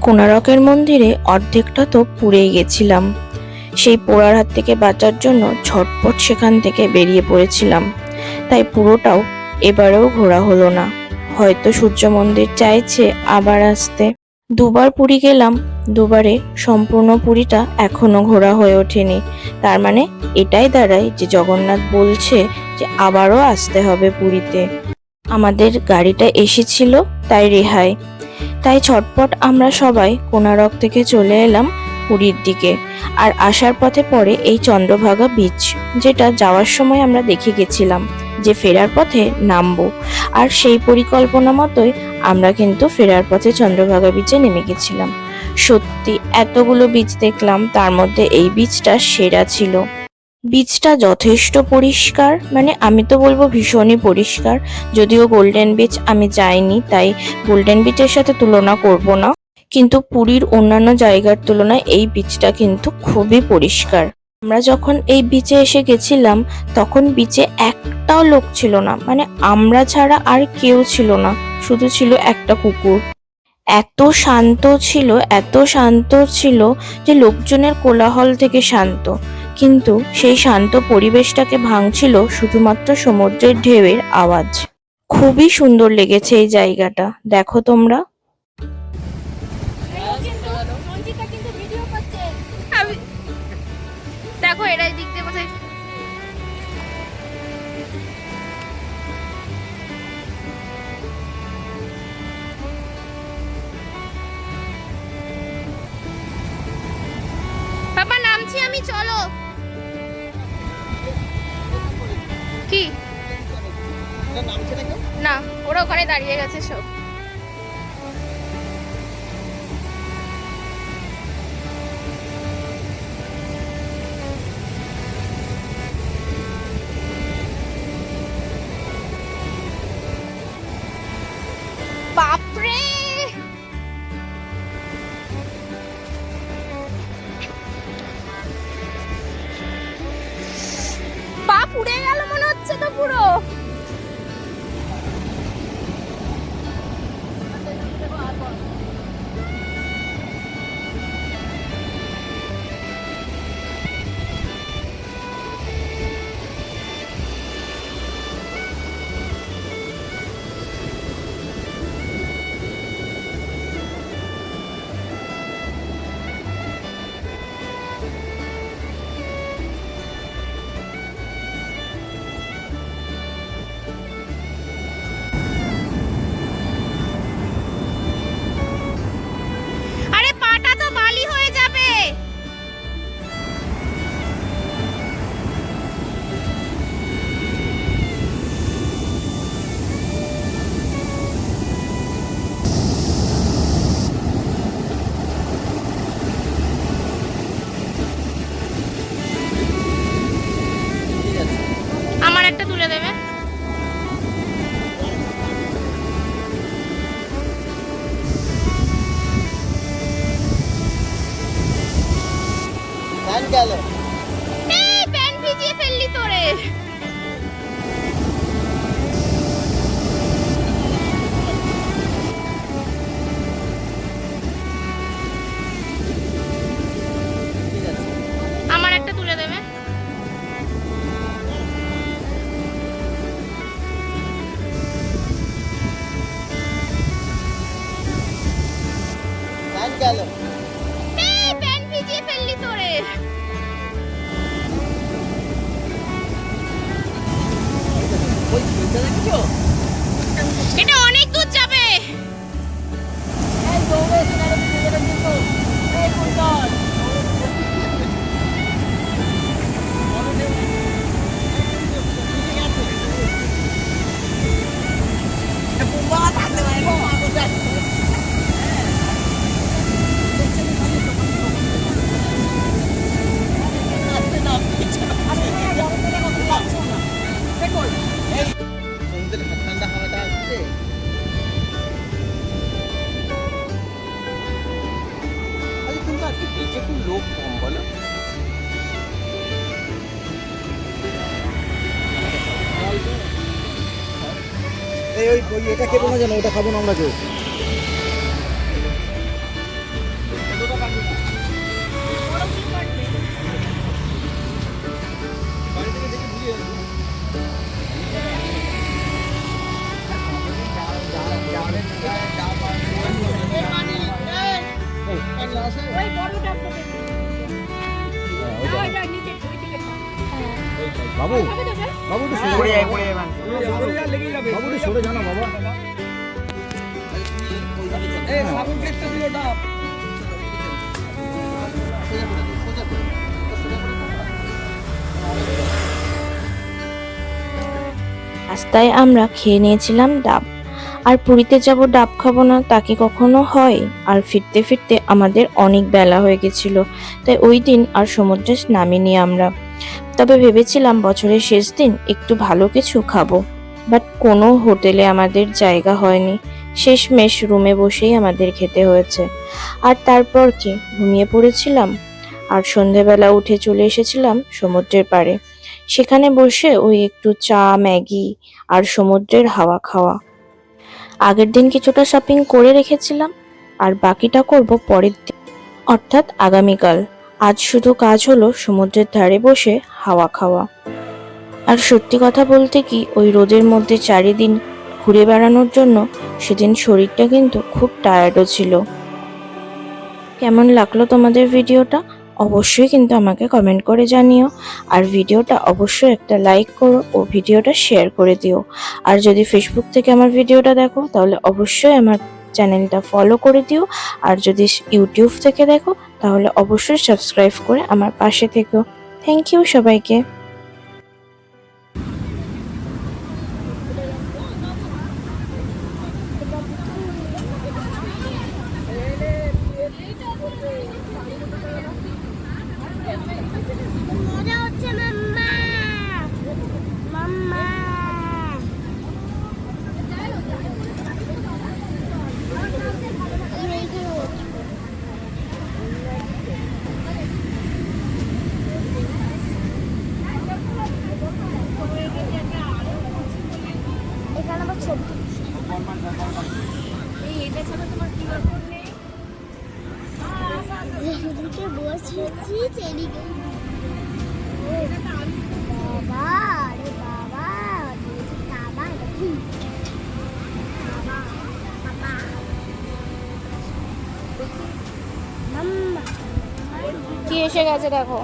কোনারকের মন্দিরে অর্ধেকটা তো পুড়েই গেছিলাম। সেই পোড়ার হাত থেকে বাঁচার জন্য ঝটপট সেখান থেকে বেরিয়ে পড়েছিলাম। তাই পুরোটাও এবারেও ঘোরা হলো না। হয়তো সূর্য মন্দির চাইছে আবার আসতে। দুবার পুরী গেলাম, দুবারে সম্পূর্ণ পুরীটা এখনও ঘোরা হয়ে ওঠেনি। তার মানে এটাই দাঁড়ায় যে জগন্নাথ বলছে যে আবারও আসতে হবে পুরীতে। আমাদের গাড়িটা এসেছিল, তাই রেহাই। তাই ছটপট আমরা সবাই কোনারক থেকে চলে এলাম পুরীর দিকে আর আসার পথে পড়ে এই চন্দ্রভাগা বিচ যেটা যাওয়ার সময় আমরা দেখে গেছিলাম, যে ফেরার পথে নামবো। আর সেই পরিকল্পনা মতোই আমরা কিন্তু ফেরার পথে চন্দ্রভাগা বিচে নেমে গেছিলাম। সত্যি এতগুলো বীচ দেখলাম, তার মধ্যে এই বীচটা সেরা ছিল। বীচটা যথেষ্ট পরিষ্কার মানে আমি তো বলব ভীষণই পরিষ্কার, যদিও গোল্ডেন বিচ আমি যাইনি, তাই গোল্ডেন বিচের সাথে তুলনা করব না। কিন্তু পুরীর অন্যান্য জায়গার তুলনায় এই বিচটা কিন্তু খুবই পরিষ্কার। আমরা যখন এই বিচে এসে গেছিলাম, তখন বিচে একটাও লোক ছিল না মানে আমরা ছাড়া আর কেউ ছিল না, শুধু ছিল একটা কুকুর। এত শান্ত ছিল, এত শান্ত ছিল যে লোকজনের কোলাহল থেকে শান্ত। কিন্তু সেই শান্ত পরিবেশটাকে ভাঙছিল শুধুমাত্র সমুদ্রের ঢেউয়ের আওয়াজ। খুবই সুন্দর লেগেছে এই জায়গাটা। দেখো তোমরা। চলো। কি? না ওরা ওখানে দাঁড়িয়ে গেছে সব। together. এটা অনেক দূর যাবে। ঠান্ডা খুব লোক কম বলো? ওই এটা কেটে না যেন ওটা খাব না আমরা কেউ। বাবু তো? বাবু সরে পড়ে। বাবু। একটু সরে যাও বাবা। রাস্তায় আমরা খেয়ে নিয়েছিলাম ডাব। আর পুরীতে যাব ডাব খাব না তা কি কখনো হয়? আর ফিরতে ফিরতে আমাদের অনেক বেলা হয়ে গেছিল তাই ওই দিন আর সমুদ্রে নামিনি আমরা। তবে ভেবেছিলাম বছরের শেষ দিন একটু ভালো কিছু খাব। বাট কোনো হোটেলে আমাদের জায়গা হয়নি। শেষমেশ রুমে বসেই আমাদের খেতে হয়েছে। আর তারপর কি? ঘুমিয়ে পড়েছিলাম। আর সন্ধেবেলা উঠে চলে এসেছিলাম সমুদ্রের পাড়ে। সেখানে বসে ওই একটু চা, ম্যাগি আর সমুদ্রের হাওয়া খাওয়া। আগের দিন কিছুটা শপিং করে রেখেছিলাম। আর বাকিটা করব পরের দিন। অর্থাৎ আগামীকাল। আজ শুধু কাজ হলো সমুদ্রের ধারে বসে হাওয়া খাওয়া। আর সত্যি কথা বলতে কি, ওই রোদের মধ্যে চারিদিন ঘুরে বেড়ানোর জন্য সেদিন শরীরটা কিন্তু খুব টায়ার্ডও ছিল। কেমন লাগল তোমাদের ভিডিওটা? অবশ্যই কিন্তু আমাকে কমেন্ট করে জানিও। আর ভিডিওটা অবশ্যই একটা লাইক করো ও ভিডিওটা শেয়ার করে দিও। আর যদি ফেসবুক থেকে আমার ভিডিওটা দেখো, তাহলে অবশ্যই আমার চ্যানেলটা ফলো করে দিও। আর যদি ইউটিউব থেকে দেখো তাহলে অবশ্যই সাবস্ক্রাইব করে আমার পাশে থেকো। থ্যাংক ইউ সবাইকে। যেদিকে বসেছি সেদিকে বাবা আরে বাবা বাবা বাবা বাবা। কি এসে গেছে দেখো?